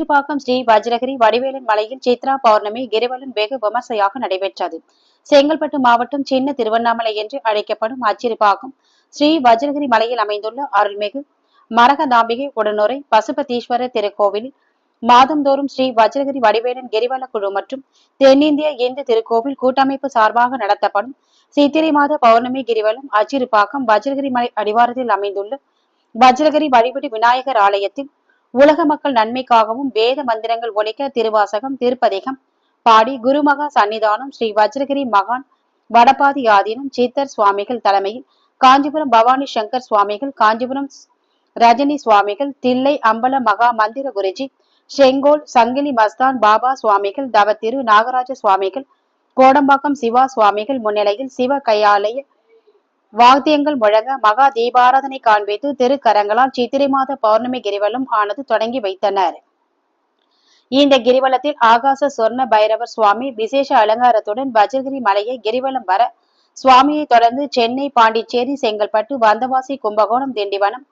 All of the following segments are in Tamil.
அச்சிறுபாக்கம் ஸ்ரீ வஜ்ரகிரி வடிவேலன் மலையில் சித்ரா பௌர்ணமி கிரிவலன் வெகு விமர்சையாக நடைபெற்றது. செங்கல்பட்டு மாவட்டம் சின்ன திருவண்ணாமலை என்று அழைக்கப்படும் அச்சிறுபாக்கம் ஸ்ரீ வஜ்ரகிரி மலையில் அமைந்துள்ள அருள்மிகு மரகதாம்பிகை உடனுரை பசுபதீஸ்வரர் திருக்கோவிலில் மாதந்தோறும் ஸ்ரீ வஜ்ரகிரி வடிவேலன் கிரிவல குழு மற்றும் தென்னிந்திய இந்து திருக்கோவில் கூட்டமைப்பு சார்பாக நடத்தப்படும் சித்திரை மாத பௌர்ணமி கிரிவலம் அச்சிறுபாக்கம் வஜ்ரகிரி மலை அடிவாரத்தில் அமைந்துள்ள வஜ்ரகிரி வழிபடு விநாயகர் ஆலயத்தில் உலக மக்கள் நன்மைக்காகவும் வேத மந்திரங்கள் ஒழிக்க திருவாசகம் திருப்பதிகம் பாடி குருமகா சன்னிதானம் ஸ்ரீ வஜ்ரகிரி மகான் வடபாதி ஆதீனம் சித்தர் சுவாமிகள் தலைமையில் காஞ்சிபுரம் பவானி சங்கர் சுவாமிகள் காஞ்சிபுரம் ரஜினி சுவாமிகள் தில்லை அம்பல மகா மந்திர குருஜி செங்கோல் சங்கிலி மஸ்தான் பாபா சுவாமிகள் தவத்திரு நாகராஜ சுவாமிகள் கோடம்பாக்கம் சிவா சுவாமிகள் முன்னிலையில் சிவ கையாலய வாத்தியங்கள் முழங்க மகா தீபாராதனை காண்பித்து திருக்கரங்களால் சித்திரை மாத பௌர்ணமி கிரிவலம் ஆனது தொடங்கி வைத்தனர். இந்த கிரிவலத்தில் ஆகாச சொர்ண பைரவர் சுவாமி விசேஷ அலங்காரத்துடன் வஜகிரி மலையை கிரிவலம் வர சுவாமியை தொடர்ந்து சென்னை பாண்டிச்சேரி செங்கல்பட்டு வந்தவாசி கும்பகோணம் திண்டிவனம்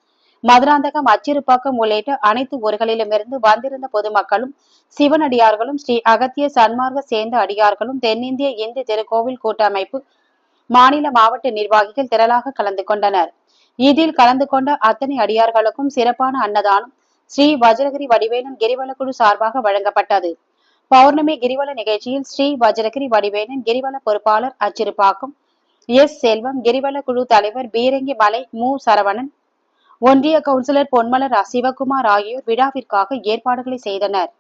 மதுராந்தகம் அச்சிறுப்பாக்கம் உள்ளிட்ட அனைத்து ஊர்களிலுமிருந்து வந்திருந்த பொதுமக்களும் சிவனடியார்களும் ஸ்ரீ அகத்திய சன்மார்க்க சேர்ந்த அடியார்களும் தென்னிந்திய இந்து திருக்கோவில் கூட்டமைப்பு மாநில மாவட்ட நிர்வாகிகள் திரளாக கலந்து கொண்டனர். இதில் கலந்து கொண்ட அத்தனை அடியார்களுக்கும் சிறப்பான அன்னதானம் ஸ்ரீ வஜ்ரகிரி வடிவேலன் கிரிவல குழு சார்பாக வழங்கப்பட்டது. பௌர்ணமி கிரிவல நிகழ்ச்சியில் ஸ்ரீ வஜ்ரகிரி வடிவேலன் கிரிவல பொறுப்பாளர் அச்சிறுபாக்கம் எஸ். செல்வம் கிரிவல குழு தலைவர் பீரங்கி மலை மு. சரவணன் ஒன்றிய கவுன்சிலர் பொன்மலர் சிவகுமார் ஆகியோர் விழாவிற்காக ஏற்பாடுகளை செய்தனர்.